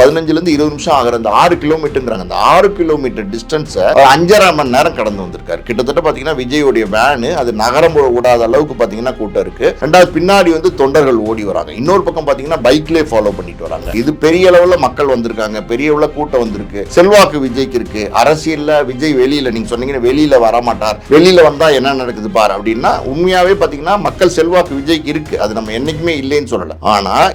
பதினஞ்சுலேருந்து இருபது நிமிஷம் ஆகிற அந்த ஆறு கிலோமீட்டருங்கிறாங்க அந்த ஆறு கிலோமீட்டர் டிஸ்டன்ஸை அஞ்சரை மணி நேரம் கடந்து வந்திருக்காரு. கிட்டத்தட்ட பார்த்தீங்கன்னா விஜயோடைய வேனு அது நகரம் விடாத அளவுக்கு பார்த்தீங்கன்னா கூட்டம் இருக்கு. ரெண்டாவது பின்னாடி வந்து தொண்டர்கள் ஓடி வராங்க. இன்னொரு பக்கம் பார்த்தீங்கன்னா பைக்லேயே ஃபாலோ பண்ணிட்டு வராங்க. இது பெரிய அளவில் மக்கள் வந்திருக்காங்க. பெரிய அளவில் கூட்டம் வந்திருக்கு. செல்வாக்கு விஜய்க்கு இருக்கு. அரசியலில் விஜய் வெளியில் நீங்க சொன்னீங்கன்னா வெளியில வர மாட்டார் வந்தால் என்ன நடக்குது பார் அப்படின்னா உண்மையாகவே பார்த்தீங்கன்னா மக்கள் செல்வாக்கு விஜய்க்கு இருக்கு. அது நம்ம என்றைக்குமே இல்லைன்னு சொல்லலை. ஆனால்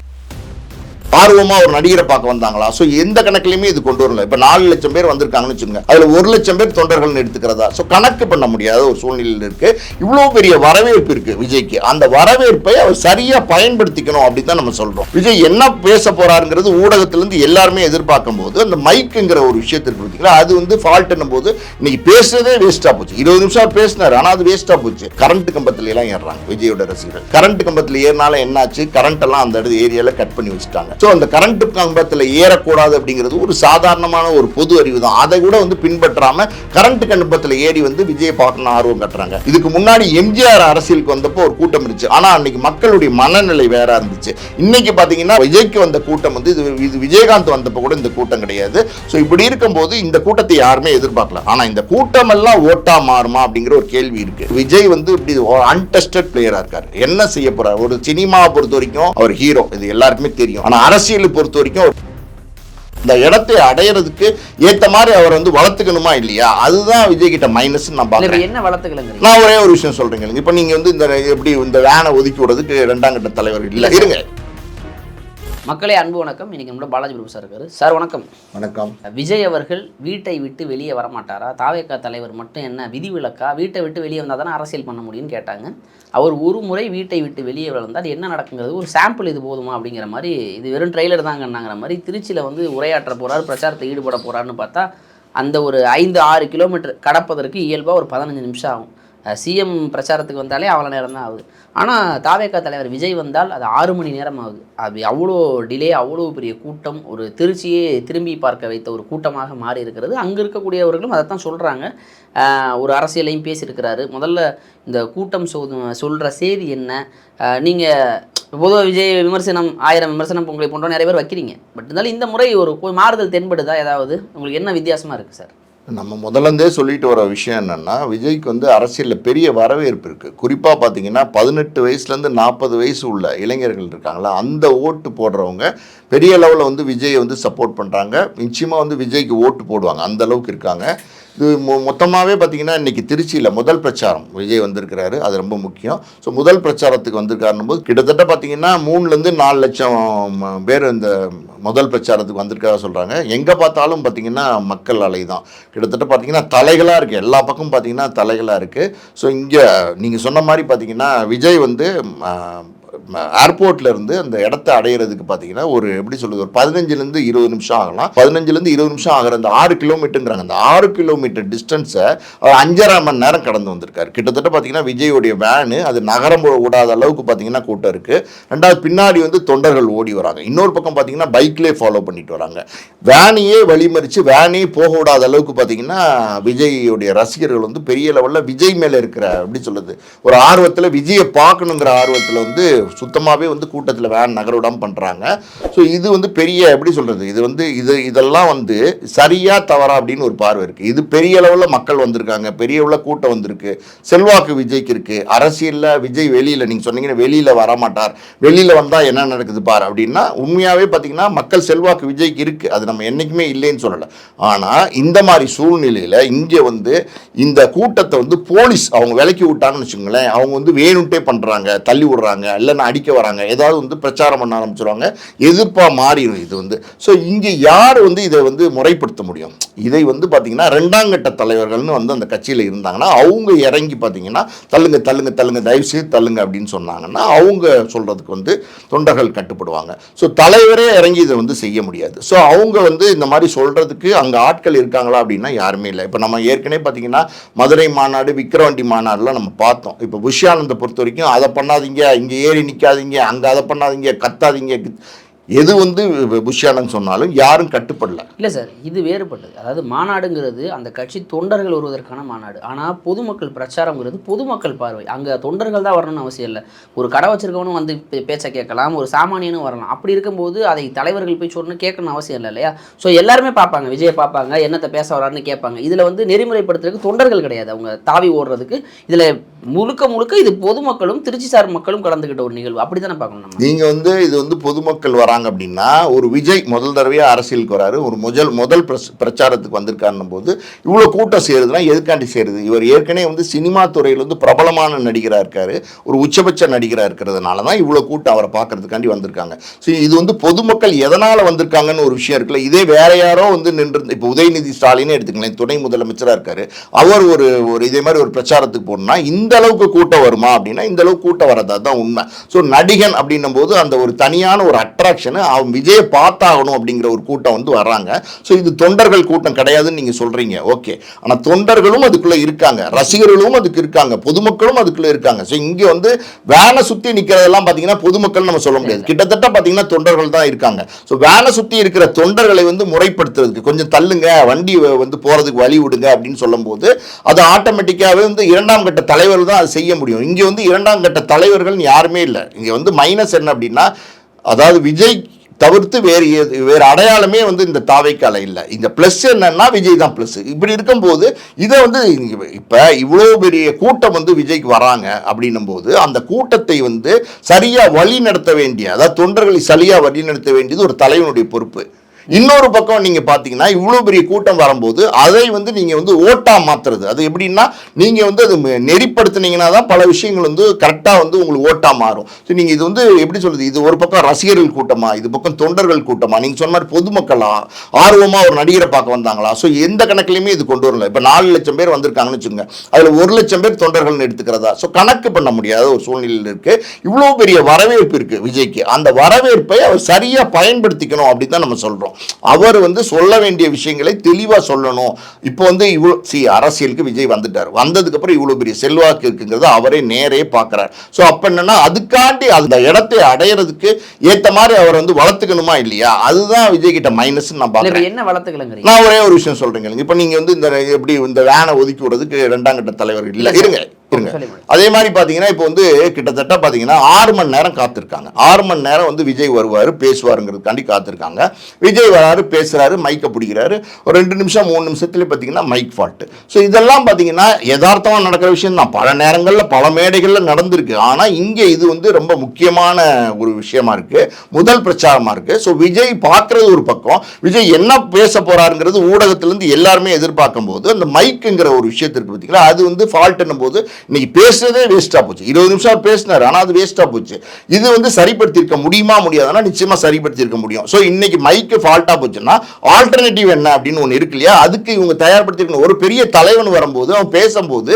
ஆர்வமாக ஒரு நடிகரை பார்க்க வந்தாங்களா? ஸோ எந்த கணக்குலையுமே இது கொண்டு வரல. இப்போ நாலு லட்சம் பேர் வந்திருக்காங்கன்னு வச்சுக்கோங்க. அதில் ஒரு லட்சம் பேர் தொண்டர்கள் எடுத்துக்கிறதா? ஸோ கணக்கு பண்ண முடியாத ஒரு சூழ்நிலையில் இருக்கு. இவ்வளோ பெரிய வரவேற்பு இருக்கு விஜய்க்கு. அந்த வரவேற்பை அவர் சரியாக பயன்படுத்திக்கணும் அப்படின்னு தான் நம்ம சொல்கிறோம் விஜய் என்ன பேச போறாருங்கிறது ஊடகத்திலிருந்து எல்லாருமே எதிர்பார்க்கும் போது அந்த மைக்குங்கிற ஒரு விஷயத்திற்கு பார்த்தீங்களா அது வந்து ஃபால்ட் போது இன்னைக்கு பேசுறதே வேஸ்டா போச்சு. இருபது நிமிஷம் அவர் பேசினார் ஆனால் அது வேஸ்டா போச்சு. கரண்ட் கம்பத்துல எல்லாம் ஏறுறாங்க விஜயோட ரசிகர்கள். கரண்ட் கம்பத்தில் ஏறினால என்னாச்சு? கரண்ட் எல்லாம் அந்த இடத்து ஏரியால கட் பண்ணி வச்சுட்டாங்க. ஸோ அந்த கரண்ட் கம்பத்தில் ஏறக்கூடாது அப்படிங்கிறது ஒரு சாதாரணமான ஒரு பொது அறிவு தான் அதை கூட வந்து பின்பற்றாம கரண்ட் கம்பத்தில் ஏறி வந்து விஜய் பார்க்கணும் ஆர்வம் கட்டுறாங்க. இதுக்கு முன்னாடி எம்ஜிஆர் அரசியலுக்கு வந்தப்போ ஒரு கூட்டம் இருந்துச்சு. ஆனா அன்னைக்கு மக்களுடைய மனநிலை வேற இருந்துச்சு. இன்னைக்கு பார்த்தீங்கன்னா விஜய்க்கு வந்த கூட்டம் வந்து இது இது விஜயகாந்த் வந்தப்போ கூட இந்த கூட்டம் கிடையாது. ஸோ இப்படி இருக்கும்போது இந்த கூட்டத்தை யாருமே எதிர்பார்க்கல. ஆனா இந்த கூட்டம் எல்லாம் ஓட்டா மாறுமா அப்படிங்கிற ஒரு கேள்வி இருக்கு. விஜய் வந்து இப்படி அன்டெஸ்டட் பிளேயரா இருக்கார். என்ன செய்ய போறார்? ஒரு சினிமாவை பொறுத்த வரைக்கும் அவர் ஹீரோ இது எல்லாருக்குமே தெரியும். ஆனா அரசியலை பொறுத்த வரைக்கும் இந்த இடத்தை அடையிறதுக்கு ஏத்த மாதிரி அவர் வந்து வளர்த்துக்கணுமா இல்லையா? அதுதான் விஜய் கிட்ட மைனஸ் நான் பாக்குறேன். என்ன நான் ஒரே ஒரு விஷயம் சொல்றேங்க. இப்ப நீங்க வந்து இந்த எப்படி இந்த வேனை ஒதுக்கி விடுறதுக்கு ரெண்டாம் கட்ட தலைவர் இல்ல. இருங்க. மக்களே அன்பு வணக்கம். இன்னைக்கு நம்மளோட பாலாஜி பிரபு சார் இருக்காரு. சார் வணக்கம். வணக்கம். விஜய் அவர்கள் வீட்டை விட்டு வெளியே வரமாட்டாரா? தாவேக்கா தலைவர் மட்டும் என்ன விதிவிலக்கா வீட்டை விட்டு வெளியே வந்தால் தானே அரசியல் பண்ண முடியும்னு கேட்டாங்க. அவர் ஒரு முறை வீட்டை விட்டு வெளியே வந்தால் என்ன நடக்குங்கிறது? ஒரு சாம்பிள் இது போதுமா அப்படிங்கிற மாதிரி இது வெறும் ட்ரெய்லர் தாங்கன்னாங்கிற மாதிரி திருச்சியில் வந்து உரையாற்ற போறாரு பிரச்சாரத்தை ஈடுபட போறாருன்னு பார்த்தா அந்த ஒரு ஐந்து ஆறு கிலோமீட்டர் கடப்பதற்கு இயல்பாக ஒரு பதினஞ்சு நிமிஷம் ஆகும். சிஎம் பிரச்சாரத்துக்கு வந்தாலே அவ்வளோ நேரம் தான் ஆகுது. ஆனால் தாவேக்கா தலைவர் விஜய் வந்தால் அது ஆறு மணி நேரம் ஆகுது. அது அவ்வளோ டிலே அவ்வளோ பெரிய கூட்டம் ஒரு திருச்சியே திரும்பி பார்க்க வைத்த ஒரு கூட்டமாக மாறி இருக்கிறது. அங்கே இருக்கக்கூடியவர்களும் அதை தான் சொல்கிறாங்க ஒரு அரசியலையும் பேசியிருக்கிறாரு. முதல்ல இந்த கூட்டம் சொ சொல்கிற செய்தி என்ன? நீங்கள் பொதுவாக விஜய் விமர்சனம் ஆயிரம் விமர்சனம் உங்களை போன்ற நிறைய பேர் வைக்கிறீங்க. பட் இருந்தாலும் இந்த முறை ஒரு மாறுதல் தென்படுதா? ஏதாவது உங்களுக்கு என்ன வித்தியாசமாக இருக்குது சார்? நம்ம முதலந்தே சொல்லிட்டு வர விஷயம் என்னென்னா விஜய்க்கு வந்து அரசியலில் பெரிய வரவேற்பு இருக்குது குறிப்பாக பார்த்தீங்கன்னா பதினெட்டு வயசுலேருந்து நாற்பது வயசு உள்ள இளைஞர்கள் இருக்காங்களா அந்த ஓட்டு போடுறவங்க பெரிய லெவலில் வந்து விஜயை வந்து சப்போர்ட் பண்ணுறாங்க நிச்சயமாக வந்து விஜய்க்கு ஓட்டு போடுவாங்க. அந்த அளவுக்கு இருக்காங்க. இது மொ மொத்தமாகவே பார்த்தீங்கன்னா இன்னைக்கு திருச்சியில் முதல் பிரச்சாரம் விஜய் வந்திருக்கிறாரு. அது ரொம்ப முக்கியம். ஸோ முதல் பிரச்சாரத்துக்கு வந்திருக்காருன்னும் போது கிட்டத்தட்ட பார்த்தீங்கன்னா மூணுலேருந்து நாலு லட்சம் பேர் இந்த முதல் பிரச்சாரத்துக்கு வந்திருக்காக சொல்கிறாங்க எங்கே பார்த்தாலும் பார்த்தீங்கன்னா மக்கள் அலை தான். கிட்டத்தட்ட பார்த்தீங்கன்னா தலைகளாக இருக்குது எல்லா பக்கமும் பார்த்தீங்கன்னா தலைகளாக இருக்குது ஸோ இங்கே நீங்கள் சொன்ன மாதிரி பார்த்தீங்கன்னா விஜய் வந்து ஏர்போர்ட்ல இருந்து அந்த இடத்த அடையிறதுக்கு பார்த்தீங்கன்னா ஒரு எப்படி சொல்லுது ஒரு பதினஞ்சுலேருந்து இருபது நிமிஷம் ஆகலாம். பதினஞ்சுலேருந்து இருபது நிமிஷம் ஆகிற அந்த ஆறு கிலோமீட்டருங்கிறாங்க அந்த ஆறு கிலோமீட்டர் டிஸ்டன்ஸை அஞ்சரை மணி நேரம் கடந்து வந்திருக்காரு. கிட்டத்தட்ட பார்த்தீங்கன்னா விஜயோடைய வேனு அது நகரம் விடாத அளவுக்கு பார்த்தீங்கன்னா கூட்டம் இருக்கு. ரெண்டாவது பின்னாடி வந்து தொண்டர்கள் ஓடி வராங்க. இன்னொரு பக்கம் பார்த்தீங்கன்னா பைக்லேயே ஃபாலோ பண்ணிட்டு வராங்க. வேனையே வழிமறிச்சு வேனே போக விடாத அளவுக்கு பார்த்தீங்கன்னா விஜயோடைய ரசிகர்கள் வந்து பெரிய லெவலில் விஜய் மேலே இருக்கிற எப்படி சொல்லுது ஒரு ஆர்வத்தில் விஜயை பார்க்கணுங்கிற ஆர்வத்தில் வந்து சுத்தமாகவே வந்து கூட்டத்தில் வேன் நகரவிடாமல் பண்ணுறாங்க ஸோ இது வந்து பெரிய எப்படி சொல்கிறது இது வந்து இது இதெல்லாம் வந்து சரியாக தவறா அப்படின்னு ஒரு பார்வை இருக்குது இது பெரிய அளவில் மக்கள் வந்திருக்காங்க. பெரிய அளவில் கூட்டம் வந்திருக்கு. செல்வாக்கு விஜய்க்கு இருக்குது அரசியலில் விஜய் வெளியில் நீங்கள் சொன்னீங்கன்னா வெளியில் வரமாட்டார். வெளியில் வந்தால் என்ன நடக்குது பார் அப்படின்னா உண்மையாகவே பார்த்தீங்கன்னா மக்கள் செல்வாக்கு விஜய்க்கு இருக்குது அது நம்ம என்றைக்குமே இல்லைன்னு சொல்லலை. ஆனால் இந்த மாதிரி சூழ்நிலையில் இங்கே வந்து இந்த கூட்டத்தை வந்து போலீஸ் அவங்க விலக்கி விட்டாங்கன்னு வச்சுக்கோங்களேன் அவங்க வந்து வேணுன்ட்டே பண்ணுறாங்க தள்ளி விடுறாங்க. இல்லைன்னா அடிக்க வராங்க. ஏதாவது வந்து பிரச்சாரம் பண்ண ஆரம்பிச்சிருவாங்க. எதிர்ப்பாக மாறிடும் இது வந்து. ஸோ இங்கே யார் வந்து இதை வந்து முறைப்படுத்த முடியும்? இதை வந்து பார்த்தீங்கன்னா ரெண்டாம் கட்ட தலைவர்கள்னு வந்து அந்த கட்சியில் இருந்தாங்கன்னா அவங்க இறங்கி பார்த்தீங்கன்னா தள்ளுங்க தள்ளுங்க தள்ளுங்க தயவு செய்து தள்ளுங்க அப்படின்னு சொன்னாங்கன்னா அவங்க சொல்கிறதுக்கு வந்து தொண்டர்கள் கட்டுப்படுவாங்க. ஸோ தலைவரே இறங்கி இதை வந்து செய்ய முடியாது. ஸோ அவங்க வந்து இந்த மாதிரி சொல்கிறதுக்கு அங்கே ஆட்கள் இருக்காங்களா அப்படின்னா யாருமே இல்லை. இப்போ நம்ம ஏற்கனவே பார்த்தீங்கன்னா மதுரை மாநாடு விக்கிரவாண்டி மாநாடுலாம் நம்ம பார்த்தோம். இப்போ புஷ்யானந்தை பொறுத்த வரைக்கும் அதை பண்ணாதீங்க இங்கே ஏறி நிற்காதீங்க அங்கே அதை பண்ணாதீங்க கத்தாதீங்க எது வந்து புஷ்யானந்த் சொன்னாலும் யாரும் கட்டுப்படல. இல்லை சார் இது வேறுபட்டது. அதாவது மாநாடுங்கிறது அந்த கட்சி தொண்டர்கள் வருவதற்கான மாநாடு. ஆனால் பொதுமக்கள் பிரச்சாரங்கிறது பொதுமக்கள் பார்வை. அங்கே தொண்டர்கள் தான் வரணும்னு அவசியம் இல்லை. ஒரு கடை வச்சிருக்கவனும் வந்து பேச்சை கேட்கலாம் ஒரு சாமானியனும் வரலாம். அப்படி இருக்கும்போது அதை தலைவர்கள் போய் சொல்லணும் கேட்கணும் அவசியம் இல்லை இல்லையா? ஸோ எல்லாருமே பார்ப்பாங்க. விஜய் பார்ப்பாங்க என்னத்தை பேச வரான்னு கேட்பாங்க. இதில் வந்து நெறிமுறைப்படுத்துறதுக்கு தொண்டர்கள் கிடையாது. அவங்க தாவி ஓடுறதுக்கு. இதில் முழுக்க முழுக்க இது பொதுமக்களும் திருச்சி சார் மக்களும் கலந்துக்கிட்ட ஒரு நிகழ்வு. அப்படி தானே பார்க்கணும் நம்ம? நீங்க வந்து இது வந்து பொதுமக்கள் வராங்க அப்படின்னா ஒரு விஜய் முதல் தடவையா அரசியலுக்கு வராரு. ஒரு முதல் முதல் பிரச்சாரத்துக்கு வந்திருக்காருன்னும் போது இவ்வளவு கூட்டம் சேருதுன்னா எதுக்காண்டி சேருது? இவர் ஏற்கனவே வந்து சினிமா துறையில் வந்து பிரபலமான நடிகரா இருக்காரு. ஒரு உச்சபட்ச நடிகரா இருக்கிறதுனால தான் இவ்வளவு கூட்டம் அவரை பார்க்கறதுக்காண்டி வந்திருக்காங்க. ஸோ இது வந்து பொதுமக்கள் எதனால் வந்திருக்காங்கன்னு ஒரு விஷயம் இருக்குல்ல? இதே வேற யாரோ வந்து நின்று இப்போ உதயநிதி ஸ்டாலினே எடுத்துக்கலாம் துணை முதலமைச்சராக இருக்காரு. அவர் ஒரு ஒரு இதே மாதிரி ஒரு பிரச்சாரத்துக்கு போகணும்னா இந்த அளவுக்கு கூட்டம் வருமா அப்படின்னா இந்த அளவுக்கு கூட்டம் வரதா தான் உண்மை. ஸோ நடிகன் அப்படின்னும் போது அந்த ஒரு தனியான ஒரு அட்ராக்ஷன் அவன் விஜயை பார்த்தாகணும் அப்படிங்கிற ஒரு கூட்டம் வந்து வர்றாங்க. ஸோ இது தொண்டர்கள் கூட்டம் கிடையாதுன்னு நீங்கள் சொல்கிறீங்க ஓகே ஆனால் தொண்டர்களும் அதுக்குள்ளே இருக்காங்க. ரசிகர்களும் அதுக்கு இருக்காங்க. பொதுமக்களும் அதுக்குள்ளே இருக்காங்க. ஸோ இங்கே வந்து வேனை சுற்றி நிற்கிறதெல்லாம் பார்த்தீங்கன்னா பொதுமக்கள் நம்ம சொல்ல முடியாது. கிட்டத்தட்ட பார்த்தீங்கன்னா தொண்டர்கள் தான் இருக்காங்க. ஸோ வேனை சுற்றி இருக்கிற தொண்டர்களை வந்து முறைப்படுத்துறதுக்கு கொஞ்சம் தள்ளுங்க. வண்டி வந்து போகிறதுக்கு வழி விடுங்க அப்படின்னு சொல்லும்போது அது ஆட்டோமேட்டிக்காகவே வந்து இரண்டாம் கட்ட தலைவர் தான் அது செய்ய முடியும். இங்கே வந்து இரண்டாம் கட்ட தலைவர்கள் யாருமே இல்லை. இங்கே வந்து மைனஸ் என்ன அப்படின்னா அதாவது விஜய் தவிர்த்து வேறு எது வேறு அடையாளமே வந்து இந்த தாவைக்கால இல்லை. இந்த ப்ளஸ் என்னன்னா விஜய் தான் ப்ளஸ் இப்படி இருக்கும்போது இதை வந்து இப்போ இவ்வளோ பெரிய கூட்டம் வந்து விஜய்க்கு வராங்க அப்படின்னும் போது அந்த கூட்டத்தை வந்து சரியாக வழி நடத்த வேண்டிய அதாவது தொண்டர்களை சரியாக வழி நடத்த வேண்டியது ஒரு தலைவனுடைய பொறுப்பு. இன்னொரு பக்கம் நீங்க பாத்தீங்கன்னா இவ்வளவு பெரிய கூட்டம் வரும்போது அதை வந்து நீங்க வந்து ஓட்டா மாத்துறது. அது எப்படின்னா நீங்க வந்து அது நெறிப்படுத்தினீங்கன்னா நெறிப்படுத்துனீங்கன்னா தான் பல விஷயங்கள் வந்து கரெக்டா வந்து உங்களுக்கு ஓட்டா மாறும். ஸோ நீங்க இது வந்து எப்படி சொல்றது? இது ஒரு பக்கம் ரசிகர்கள் கூட்டமா இது பக்கம் தொண்டர்கள் கூட்டமா நீங்க சொன்ன மாதிரி பொதுமக்களா ஆர்வமா ஒரு நடிகரை பார்க்க வந்தாங்களா? ஸோ எந்த கணக்குலையுமே இது கொண்டு வரல. இப்போ நாலு லட்சம் பேர் வந்திருக்காங்கன்னு வச்சுக்கோங்க. அதுல ஒரு லட்சம் பேர் தொண்டர்கள்னு எடுத்துக்கிறதா? ஸோ கணக்கு பண்ண முடியாத ஒரு சூழ்நிலையில் இருக்கு. இவ்வளோ பெரிய வரவேற்பு இருக்கு விஜய்க்கு. அந்த வரவேற்பை அவர் சரியா பயன்படுத்திக்கணும் அப்படின்னு தான் நம்ம சொல்றோம். அவர் வந்து சொல்ல வேண்டிய விஷயங்களை தெளிவா சொல்லணும். இப்போ வந்து இவ்வளோ சி அரசியலுக்கு விஜய் வந்துட்டார். வந்ததுக்கு அப்புறம் இவ்வளோ பெரிய செல்வாக்கு இருக்குங்கிறத அவரே நேரே பார்க்குறார். ஸோ அப்போ என்னன்னா அதுக்காண்டி அந்த இடத்தை அடையிறதுக்கு ஏற்ற மாதிரி அவர் வந்து வளர்த்துக்கணுமா இல்லையா? அதுதான் விஜய் கிட்ட மைனஸ் நான் பார்க்குறேன். என்ன வளர்த்துக்கலங்கிறீங்க? நான் ஒரே ஒரு விஷயம் சொல்றேங்க இப்போ நீங்க வந்து இந்த எப்படி இந்த வேனை ஒதுக்கி விடுறதுக்கு ரெண்டாம் கட்ட தலைவர் இல்ல. இருங்க. இருங்க. அதே மாதிரி பாத்தீங்கன்னா இப்போ வந்து கிட்டத்தட்ட பாத்தீங்கன்னா ஆறு மணி நேரம் காத்திருக்காங்க. ஆறு மணி நேரம் வந்து விஜய் வருவாரு பேசுவாருங்கிறதுக்காண்டி காத்திருக்காங்க. விஜய் வராரு பேசுறாரு மைக்கை பிடிக்கிறாரு. ஒரு ரெண்டு நிமிஷம் மூணு நிமிஷத்துல பாத்தீங்கன்னா மைக் ஃபால்ட்டு ஸோ இதெல்லாம் பாத்தீங்கன்னா யதார்த்தமா நடக்கிற விஷயம் தான் பல நேரங்கள்ல பல மேடைகள்ல நடந்திருக்கு. ஆனா இங்க இது வந்து ரொம்ப முக்கியமான ஒரு விஷயமா இருக்கு. முதல் பிரச்சாரமா இருக்கு. ஸோ விஜய் பார்க்கறது ஒரு பக்கம். விஜய் என்ன பேச போறாருங்கிறது ஊடகத்திலிருந்து எல்லாருமே எதிர்பார்க்கும் போது அந்த மைக்குங்கிற ஒரு விஷயத்திற்கு பார்த்தீங்களா அது வந்து ஃபால்ட்னும் போது இன்னைக்கு பேசுறதே வேஸ்டா போச்சு. இருபது நிமிஷம் பேசினார் ஆனா அது வேஸ்ட்டாக போச்சு. இது வந்து சரிப்படுத்தியிருக்க முடியுமா முடியாதுன்னா நிச்சயமா சரிப்படுத்தியிருக்க முடியும். ஸோ இன்னைக்கு மைக்கு ஃபால்ட்டாக போச்சுன்னா ஆல்டர்னேட்டிவ் என்ன அப்படின்னு ஒன்று இருக்கு இல்லையா? அதுக்கு இவங்க தயார்படுத்திருக்கணும் ஒரு பெரிய தலைவன் வரும்போது அவன் பேசும்போது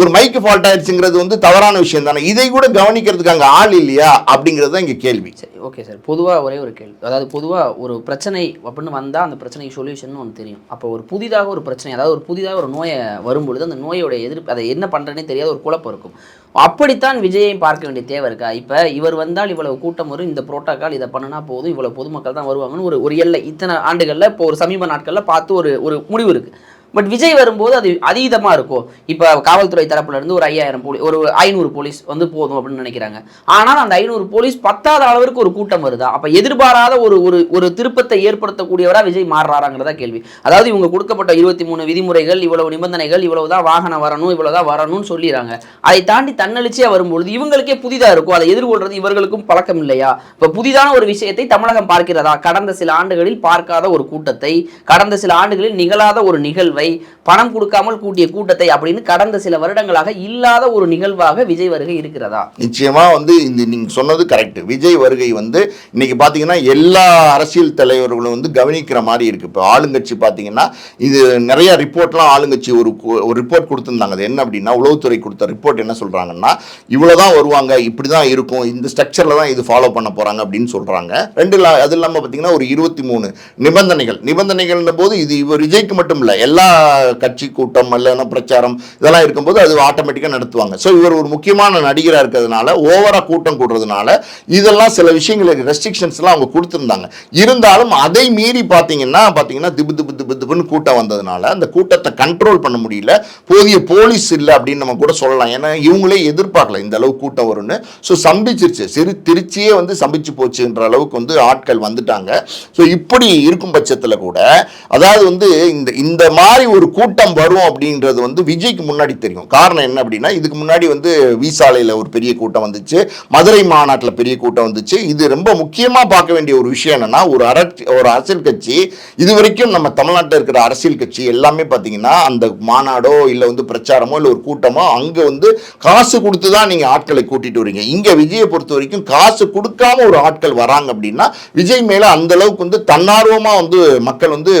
ஒரு மைக்கு ஃபால்ட் ஆயிடுச்சுங்கிறது வந்து தவறான விஷயம் தானே. இதை கூட கவனிக்கிறதுக்கு அங்கே ஆள் இல்லையா? அப்படிங்கிறது தான் இங்கே கேள்வி. சரி ஓகே சார் பொதுவாக ஒரே ஒரு கேள்வி. அதாவது பொதுவாக ஒரு பிரச்சனை அப்படின்னு வந்தால் அந்த பிரச்சனைக்கு சொல்யூஷன் ஒன்று தெரியும். அப்போ ஒரு புதிதாக ஒரு பிரச்சனை அதாவது ஒரு புதிதாக ஒரு நோயை வரும்பொழுது அந்த நோயோட எதிர்ப்பு அதை என்ன பண்ணுறேன்னே தெரியும் ஒரு குழப்பம் இருக்கும். அப்படித்தான் விஜயை பார்க்க வேண்டிய தேவை இருக்கா? இப்போ இவர் வந்தால் இவ்வளவு கூட்டம் வரும் இந்த புரோட்டோக்கால் இதை பண்ணுனா போதும் இவ்வளவு பொதுமக்கள் தான் வருவாங்கன்னு ஒரு ஒரு எல்லை. இத்தனை ஆண்டுகளில் இப்போ ஒரு சமீப நாட்களில் பார்த்து ஒரு ஒரு முடிவு இருக்குது பட் விஜய் வரும்போது அது அதீதமாக இருக்கும். இப்போ காவல்துறை தரப்புல இருந்து ஒரு ஐயாயிரம் போலீஸ் ஒரு ஐநூறு போலீஸ் வந்து போதும் அப்படின்னு நினைக்கிறாங்க. ஆனால் அந்த ஐநூறு போலீஸ் பத்தாத அளவிற்கு ஒரு கூட்டம் வருதா? அப்போ எதிர்பாராத ஒரு ஒரு ஒரு திருப்பத்தை ஏற்படுத்தக்கூடியவராக விஜய் மாறுறாங்கிறதா கேள்வி. அதாவது இவங்க கொடுக்கப்பட்ட இருபத்தி மூணு விதிமுறைகள் இவ்வளவு நிபந்தனைகள் இவ்வளவு தான் வாகனம் வரணும் இவ்வளவு தான் வரணும்னு சொல்லிடுறாங்க. அதை தாண்டி தன்னெழுச்சியாக வரும்பொழுது இவங்களுக்கே புதிதாக இருக்கும். அதை எதிர்கொள்றது இவர்களுக்கும் பழக்கம் இல்லையா? இப்போ புதிதான ஒரு விஷயத்தை தமிழகம் பார்க்கிறதா? கடந்த சில ஆண்டுகளில் பார்க்காத ஒரு கூட்டத்தை கடந்த சில ஆண்டுகளில் நிகழாத ஒரு நிகழ்வை பணம் கொடுக்காமல் கூட்டிய கூட்டத்தை அப்படின்னு கடந்த சில வருடங்களாக இல்லாத ஒரு நிகழ்வாக விஜய் வருகை இருக்கிறதா? நிச்சயமா வந்து இந்த நீங்க சொன்னது கரெக்ட் விஜய் வருகை வந்து இன்னைக்கு பாத்தீங்கன்னா எல்லா அரசியல் தலைவர்களும் வந்து கவனிக்கிற மாதிரி இருக்கு. இப்போ ஆளுங்கட்சி பாத்தீங்கன்னா இது நிறைய ரிப்போர்ட்லாம் ஆளுங்கட்சி ஒரு ஒரு ரிப்போர்ட் கொடுத்துருந்தாங்க. அது என்ன அப்படின்னா உளவுத்துறை கொடுத்த ரிப்போர்ட் என்ன சொல்றாங்கன்னா இவ்வளவுதான் வருவாங்க இப்படிதான் இருக்கும் இந்த ஸ்ட்ரக்சர்ல தான் இது ஃபாலோ பண்ண போறாங்க அப்படின்னு சொல்றாங்க. ரெண்டு அது இல்லாம பாத்தீங்கன்னா ஒரு இருபத்தி மூணு நிபந்தனைகள். நிபந்தனைகள்ன்ற போது இது இவர் விஜய்க்கு மட்டும் இல்லை எல்லா கட்சி கூட்டம் இல்லைன்னா பிரச்சாரம் இதெல்லாம் இருக்கும்போது அது ஆட்டோமேட்டிக்காக நடத்துவாங்க. ஸோ இவர் ஒரு முக்கியமான நடிகராக இருக்கிறதுனால ஓவராக கூட்டம் கூடுறதுனால இதெல்லாம் சில விஷயங்களுக்கு ரெஸ்ட்ரிக்ஷன்ஸ்லாம் அவங்க கொடுத்துருந்தாங்க. இருந்தாலும் அதை மீறி பார்த்தீங்கன்னா பார்த்தீங்கன்னா திபு திபு திபு திபுன்னு கூட்டம் வந்ததுனால அந்த கூட்டத்தை கண்ட்ரோல் பண்ண முடியல. போதிய போலீஸ் இல்லை அப்படின்னு நம்ம கூட சொல்லலாம். ஏன்னா இவங்களே எதிர்பார்க்கல இந்த அளவு கூட்டம் வரும்னு. ஸோ சம்பிச்சிருச்சு. சிறு திருச்சியே வந்து சம்பிச்சு போச்சுன்ற அளவுக்கு வந்து ஆட்கள் வந்துட்டாங்க. ஸோ இப்படி இருக்கும் பட்சத்தில் கூட அதாவது வந்து இந்த இந்த மாதிரி ஒரு கூட்டம் வரும் அப்படின்றது வந்து விஜய்க்கு முன்னாடி தெரியும். காரணம் என்ன அப்படின்னா இதுக்கு முன்னாடி வந்து விசாலையில் ஒரு பெரிய கூட்டம் வந்துச்சு. மதுரை மாநாட்டில் பெரிய கூட்டம் வந்துச்சு. இது ரொம்ப முக்கியமாக பார்க்க வேண்டிய ஒரு விஷயம் என்னன்னா ஒரு அரசு ஒரு அரசியல் கட்சி இது வரைக்கும் நம்ம தமிழ்நாட்டில் இருக்கிற அரசியல் கட்சி எல்லாமே பார்த்தீங்கன்னா அந்த மாநாடோ இல்லை வந்து பிரச்சாரமோ இல்லை ஒரு கூட்டமோ அங்கே வந்து காசு கொடுத்து தான் நீங்கள் ஆட்களை கூட்டிட்டு வரீங்க. இங்கே விஜயை பொறுத்த வரைக்கும் காசு கொடுக்காம ஒரு ஆட்கள் வராங்க அப்படின்னா விஜய் மேலே அந்த அளவுக்கு வந்து தன்னார்வமாக வந்து மக்கள் வந்து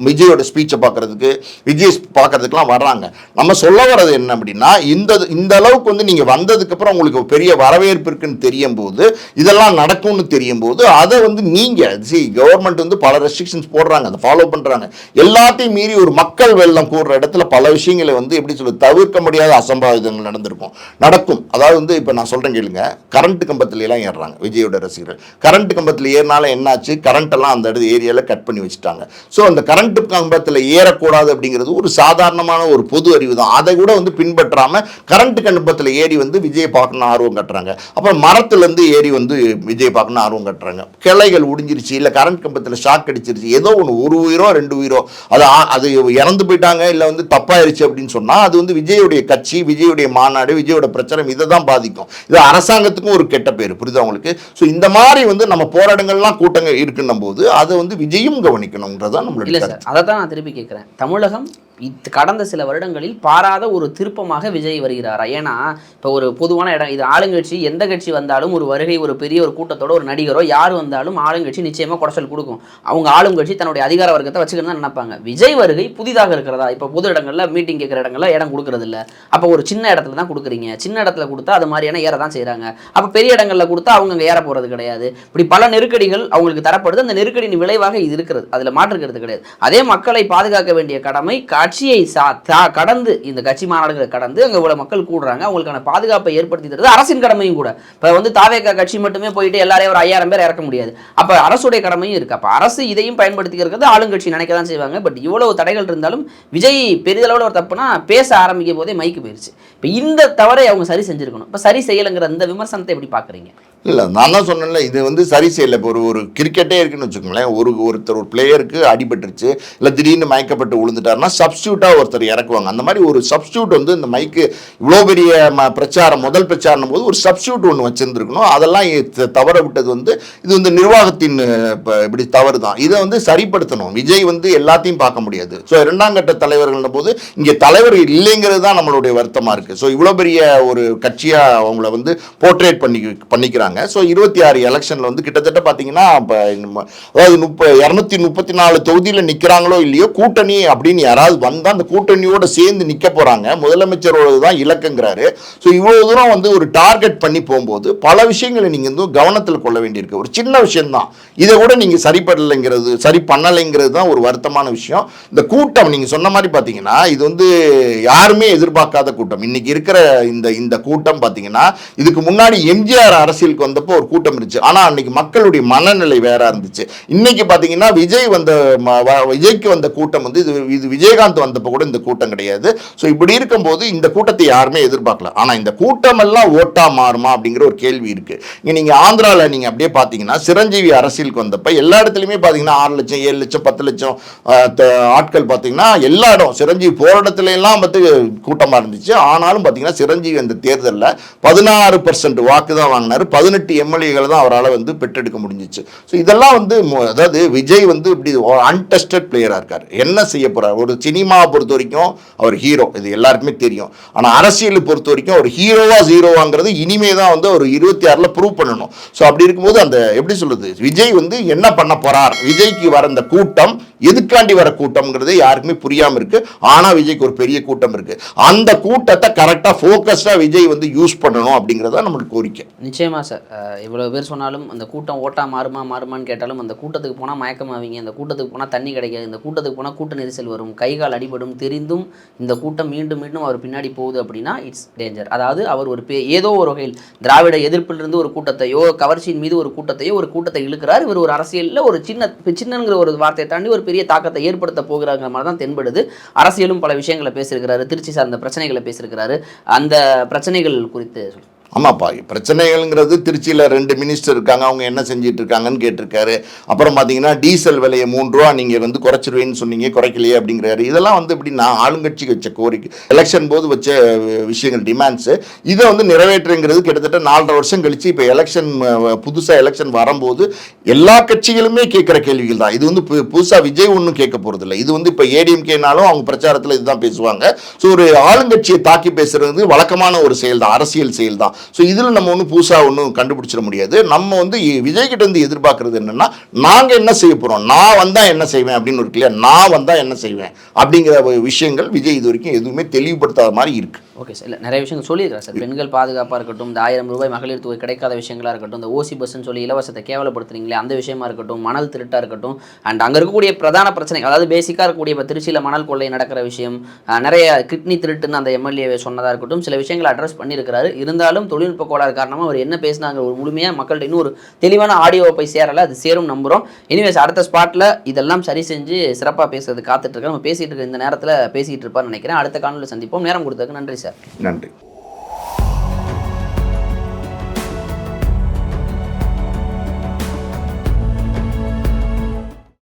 விஜயோட ஸ்பீச்சை பார்க்கறதுக்கு விஜய் பார்க்கறதுக்குலாம் வர்றாங்க. நம்ம சொல்ல வர்றது என்ன அப்படின்னா இந்த இந்த அளவுக்கு வந்து நீங்கள் வந்ததுக்கப்புறம் உங்களுக்கு ஒரு பெரிய வரவேற்பு இருக்குன்னு தெரியும் போது இதெல்லாம் நடக்கும்னு தெரியும் போது அதை வந்து நீங்கள் சி கவர்மெண்ட் வந்து பல ரெஸ்ட்ரிக்ஷன்ஸ் போடுறாங்க அதை ஃபாலோ பண்ணுறாங்க எல்லாத்தையும் மீறி ஒரு மக்கள் வெள்ளம் கூடுற இடத்துல பல விஷயங்களை வந்து எப்படி சொல்ல தவிர்க்க முடியாத அசம்பாவிதங்கள் நடந்திருக்கும். நடக்கும். அதாவது வந்து இப்போ நான் சொல்கிறேன் கேளுங்க. கரண்ட் கம்பத்துல எல்லாம் ஏறுறாங்க விஜயோட ரசிகர்கள். கரண்ட் கம்பத்தில் ஏறினால என்னாச்சு? கரண்ட் எல்லாம் அந்த இடத்து ஏரியாவில் கட் பண்ணி வச்சுட்டாங்க. ஸோ அந்த கரண்ட் கரண்ட்டு கம்பத்தில் ஏறக்கூடாது அப்படிங்கிறது ஒரு சாதாரணமான ஒரு பொது அறிவு தான் அதை கூட வந்து பின்பற்றாமல் கரண்ட்டு கம்பத்தில் ஏறி வந்து விஜய் பார்க்கணும் ஆர்வம் கட்டுறாங்க. அப்புறம் மரத்துலேருந்து ஏறி வந்து விஜய் பார்க்கணும் ஆர்வம் கட்டுறாங்க. கிளைகள் உடிஞ்சிருச்சு இல்லை கரண்ட் கம்பத்தில் ஷாக் அடிச்சிருச்சு ஏதோ ஒன்று ஒரு உயிரோ ரெண்டு உயிரோ அது அது இறந்து போயிட்டாங்க இல்லை வந்து தப்பாயிருச்சு அப்படின்னு சொன்னால் அது வந்து விஜயுடைய கட்சி விஜயுடைய மாநாடு விஜயோட பிரச்சாரம் இதை தான் பாதிக்கும். இது அரசாங்கத்துக்கும் ஒரு கெட்ட பேர் புரியுதா உங்களுக்கு? ஸோ இந்த மாதிரி வந்து நம்ம போராட்டங்கள்லாம் கூட்டங்கள் இருக்குன்னும் போது அதை வந்து விஜயும் கவனிக்கணுங்கிறதான் நம்மளுடைய சார் அதை தான் நான் திருப்பி கேட்குறேன். தமிழகம் இத் கடந்த சில வருடங்களில் பாராத ஒரு திருப்பமாக விஜய் வருகிறாரா? ஏன்னா இப்போ ஒரு பொதுவான இடம் இது ஆளுங்கட்சி எந்த கட்சி வந்தாலும் ஒரு வருகை ஒரு பெரிய ஒரு கூட்டத்தோட ஒரு நடிகரோ யார் வந்தாலும் ஆளுங்கட்சி நிச்சயமாக குடைச்சல் கொடுக்கும். அவங்க ஆளுங்கட்சி தன்னுடைய அதிகார வர்க்கத்தை வச்சுக்கணும் தான் நினைப்பாங்க. விஜய் வருகை புதிதாக இருக்கிறதா? இப்போ பொது இடங்களில் மீட்டிங் கேட்குற இடங்கள்ல இடம் கொடுக்கறது இல்லை அப்போ ஒரு சின்ன இடத்துல தான் கொடுக்குறீங்க. சின்ன இடத்துல கொடுத்தா அது மாதிரியான ஏற தான் செய்கிறாங்க அப்போ பெரிய இடங்களில் கொடுத்தா அவங்க அங்கே ஏற போகிறது கிடையாது. இப்படி பல நெருக்கடிகள் அவங்களுக்கு தரப்படுது. அந்த நெருக்கடியின் விளைவாக இது இருக்கிறது. அதில் மாற்றுக்கிறது கிடையாது. அதே மக்களை பாதுகாக்க வேண்டிய கடமை கட்சியை சா தா- கடந்து இந்த கட்சி மாநாடுகளை கடந்து அங்கே இவ்வளோ மக்கள் கூடுறாங்க. அவங்களுக்கான பாதுகாப்பை ஏற்படுத்தி தருது. அரசின் கடமையும் கூட. இப்போ வந்து தாவேக்கா கட்சி மட்டுமே போயிட்டு எல்லாரையும் ஒரு ஐயாயிரம் பேர் இறக்க முடியாது. அப்போ அரசுடைய கடமையும் இருக்குது அப்போ அரசு இதையும் பயன்படுத்திக்கிறது ஆளுங்கட்சி நினைக்க தான் செய்வாங்க. பட் இவ்வளவு தடைகள் இருந்தாலும் விஜய் பெரிதளவில் ஒரு தப்புனா பேச ஆரம்பிக்கும் போதே மைக்கு போயிடுச்சு இப்போ இந்த தவறை அவங்க சரி செஞ்சுருக்கணும். இப்போ சரி செய்யலைங்கிற அந்த விமர்சனத்தை எப்படி பார்க்குறீங்க? இல்லை நான் தான் சொன்னேன்ல இது வந்து சரி செய்யலை. இப்போ ஒரு ஒரு கிரிக்கெட்டே இருக்குன்னு வச்சுக்கோங்களேன் ஒரு ஒருத்தர் ஒரு பிளேயருக்கு அடிபட்டுருச்சு இல்லை திடீர்னு மயக்கப்பட்டு விழுந்துட்டாருன்னா சப்ஸ்டியூட்டாக ஒருத்தர் இறக்குவாங்க. அந்த மாதிரி ஒரு சப்ஸ்டியூட் வந்து இந்த மைக்கு இவ்வளோ பெரிய ம பிரச்சாரம் முதல் பிரச்சாரம் போது ஒரு சப்ஸ்டியூட் ஒன்று வச்சுருந்துருக்கணும். அதெல்லாம் த- தவற விட்டது வந்து இது வந்து நிர்வாகத்தின் இப்படி தவறு தான் இதை வந்து சரிப்படுத்தணும். விஜய் வந்து எல்லாத்தையும் பார்க்க முடியாது. ஸோ இரண்டாம் கட்ட தலைவர்கள் போது இங்கே தலைவர் இல்லைங்கிறது தான் நம்மளுடைய வருத்தமாக இருக்குது ஸோ இவ்வளோ பெரிய ஒரு கட்சியாக அவங்கள வந்து போர்ட்ரேட் பண்ணி பண்ணிக்கிறாங்க. ஸோ இருபத்தி ஆறு எலெக்ஷனில் வந்து கிட்டத்தட்ட பார்த்தீங்கன்னா இப்போ அதாவது முப்ப இரநூத்தி முப்பத்தி நாலு தொகுதியில் நிற்கிறாங்களோ இல்லையோ கூட்டணி அப்படின்னு யாராவது வந்தால் அந்த கூட்டணியோட சேர்ந்து நிற்க போகிறாங்க முதலமைச்சரோட தான் இலக்குங்கிறாரு. ஸோ இவ்வளோ தூரம் வந்து ஒரு டார்கெட் பண்ணி போகும்போது பல விஷயங்களை நீங்கள் வந்து கவனத்தில் கொள்ள வேண்டியிருக்கு. ஒரு சின்ன விஷயம்தான். இதை கூட நீங்கள் சரிப்படலைங்கிறது சரி பண்ணலைங்கிறது தான் ஒரு வருத்தமான விஷயம். இந்த கூட்டம் நீங்கள் சொன்ன மாதிரி பார்த்தீங்கன்னா இது வந்து யாருமே எதிர்பார்க்காத கூட்டம். இன்னைக்கு இருக்கிற இந்த இந்த கூட்டம் பார்த்தீங்கன்னா இதுக்கு முன்னாடி எம்ஜிஆர் அரசியலுக்கு வந்தப்போ ஒரு கூட்டம் இருந்துச்சு. ஆனால் அன்னைக்கு மக்களுடைய மனநிலை வேற இருந்துச்சு. இன்னைக்கு பார்த்தீங்கன்னா விஜய் வந்த வ- விஜய்க்கு வந்த கூட்டம் வந்து இது இது விஜயகாந்த் வந்தப்போ கூட இந்த கூட்டம் கிடையாது. ஸோ இப்படி இருக்கும்போது இந்த கூட்டத்தை யாருமே எதிர்பார்க்கல. ஆனால் இந்த கூட்டம் எல்லாம் ஓட்டா மாறுமா அப்படிங்கிற ஒரு கேள்வி இருக்கு. இங்கே நீங்கள் ஆந்திரால நீங்கள் அப்படியே பார்த்தீங்கன்னா சிரஞ்சீவி அரசியலுக்கு வந்தப்போ எல்லா இடத்துலையுமே பார்த்தீங்கன்னா ஆறு லட்சம் ஏழு லட்சம் பத்து லட்சம் ஆட்கள் பார்த்தீங்கன்னா எல்லா இடம் சிரஞ்சீவி போற இடத்துல எல்லாம் வந்து கூட்டமாக இருந்துச்சு. ஆனாலும் பார்த்தீங்கன்னா சிரஞ்சீவி அந்த தேர்தலில் பதினாறு பர்சன்ட் வாக்கு தான் வாங்கினார். பதினெட்டு எம்எல்ஏகளை தான் அவரால் வந்து பெற்றெடுக்க முடிஞ்சிச்சு. ஸோ இதெல்லாம் வந்து அதாவது விஜய் வந்து இப்படி அன்டெஸ்டட் பிளேயராக இருக்கார். என்ன செய்ய போகிறார் ஒரு சினி சினிமாவை பொறுத்த வரைக்கும் அவர் ஹீரோ இது எல்லாருக்குமே தெரியும். ஆனால் அரசியல் பொறுத்த வரைக்கும் ஒரு ஹீரோவா ஜீரோவாங்கிறது இனிமே தான் வந்து ஒரு இருபத்தி ஆறில் ப்ரூவ் பண்ணணும். ஸோ அப்படி இருக்கும்போது அந்த எப்படி சொல்றது? விஜய் வந்து என்ன பண்ண போறார்? விஜய்க்கு வர இந்த கூட்டம் எதுக்காண்டி வர கூட்டம்ங்கிறது யாருக்குமே புரியாமல் இருக்கு. ஆனா விஜய்க்கு ஒரு பெரிய கூட்டம் இருக்கு. அந்த கூட்டத்தை கரெக்டா ஃபோக்கஸ்டாக விஜய் வந்து யூஸ் பண்ணணும் அப்படிங்கறத நம்மளுக்கு கோரிக்கை. நிச்சயமா சார் இவ்வளோ பேர் சொன்னாலும் அந்த கூட்டம் ஓட்டா மாறுமா மாறுமான்னு கேட்டாலும் அந்த கூட்டத்துக்கு போனால் மயக்கமாவீங்க இந்த கூட்டத்துக்கு போனால் தண்ணி கிடைக்காது இந்த கூட்டத்துக்கு போனால் கூட்ட நெரிசல் வரும் கை கால் அடிபடும் தெரிந்தும் இந்த கூட்டம் மீண்டும் மீண்டும் அவர் பின்னாடி போகுது அப்படின்னா இட்ஸ் டேஞ்சர் அதாவது அவர் ஒரு பே ஏதோ ஒரு வகையில் திராவிட எதிர்ப்பிலிருந்து ஒரு கூட்டத்தையோ கவர்ச்சியின் மீது ஒரு கூட்டத்தையோ ஒரு கூட்டத்தை இழுக்கிறார். இவர் ஒரு அரசியலில் ஒரு சின்ன சின்னங்கிற ஒரு வார்த்தையை தாண்டி ஒரு மிகப்பெரிய தாக்கத்தை ஏற்படுத்த போகிறாங்கிற மாதிரி தான் தென்படுது. அரசியலும் பல விஷயங்களை பேசியிருக்கிறாரு திருச்சி சார்ந்த பிரச்சனைகளை பேசியிருக்கிறாரு. அந்த பிரச்சனைகள் குறித்து ஆமாப்பா பிரச்சனைகள்ங்கிறது திருச்சியில் ரெண்டு மினிஸ்டர் இருக்காங்க அவங்க என்ன செஞ்சிட்டு இருக்காங்கன்னு கேட்டிருக்காரு. அப்புறம் பார்த்தீங்கன்னா டீசல் விலையை மூன்று ரூபா நீங்கள் வந்து குறைச்சிருவேன்னு சொன்னீங்க குறைக்கலையே அப்படிங்கிறாரு. இதெல்லாம் வந்து எப்படின்னா ஆளுங்கட்சிக்கு வச்ச கோரிக்கை எலெக்ஷன் போது வச்ச விஷயங்கள் டிமாண்ட்ஸு இதை வந்து நிறைவேற்றுங்கிறது கிட்டத்தட்ட நாலரை வருஷம் கழிச்சு இப்போ எலெக்ஷன் புதுசாக எலெக்ஷன் வரும்போது எல்லா கட்சிகளுமே கேட்குற கேள்விகள் தான். இது வந்து புதுசாக விஜய் ஒன்றும் கேட்க போகிறது இல்லை இது வந்து இப்போ ஏடிஎம்கேனாலும் அவங்க பிரச்சாரத்தில் இதுதான் பேசுவாங்க. ஸோ ஒரு ஆளுங்கட்சியை தாக்கி பேசுறது வழக்கமான ஒரு செயல் தான் அரசியல் செயல் தான் ஸோ இதில் நம்ம ஒன்றும் புதுசாக ஒன்றும் கண்டுபிடிச்சிட முடியாது. நம்ம வந்து விஜய்கிட்ட வந்து இருந்து எதிர்பார்க்கறது என்னென்னா நாங்கள் என்ன செய்ய போகிறோம் நான் வந்தால் என்ன செய்வேன் அப்படின்னு இருக்கு இல்லையா நான் வந்தால் என்ன செய்வேன்? அப்படிங்கிற ஒரு விஷயங்கள் விஜய் இது வரைக்கும் எதுவுமே தெளிவுபடுத்தாத மாதிரி இருக்குது ஓகே சார் இல்லை நிறைய விஷயங்கள் சொல்லியிருக்கிறேன் சார் பெண்கள் பாதுகாப்பாக இருக்கட்டும் இந்த ஆயிரம் ரூபாய் மகளிர் தொகை கிடைக்காத விஷயங்களாக இருக்கட்டும் இந்த ஓசி பஸ்ன்னு சொல்லி இலவசத்தை கேவலப்படுத்துறீங்களே அந்த விஷயமா இருக்கட்டும் மணல் திருட்டாக இருக்கட்டும் அண்ட் அங்கே இருக்கக்கூடிய பிரதான பிரச்சனை அதாவது பேசிக்காக இருக்கக்கூடிய இப்போ திருச்சியில் மணல் கொள்ளை நடக்கிற விஷயம் நிறைய கிட்னி திருட்டுன்னு அந்த எம்எல்ஏ சொன்னதாக இருக்கட்டும் சில விஷயங்களை அட்ரஸ் பண்ணியிருக்கிறாரு. இருந்தாலும் தொழில்நுட்ப கோளாறு காரணமாக அவர் என்ன பேசினாங்க? ஒரு முழுமையாக மக்கள்கிட்ட இன்னும் ஒரு தெளிவான ஆடியோவை போய் சேரலை. அது சேரும் நம்புகிறோம் எனிவேஸ் அடுத்த ஸ்பாட்டில் இதெல்லாம் சரி செஞ்சு சிறப்பாக பேசுறது காத்துட்டு இருக்கேன் நம்ம பேசிட்டு இருக்க இந்த நேரத்தில் பேசிட்டு இருப்பான்னு நினைக்கிறேன். அடுத்த காணொலியில் சந்திப்போம். நேரம் கொடுத்ததுக்கு நன்றி சார் நன்றி.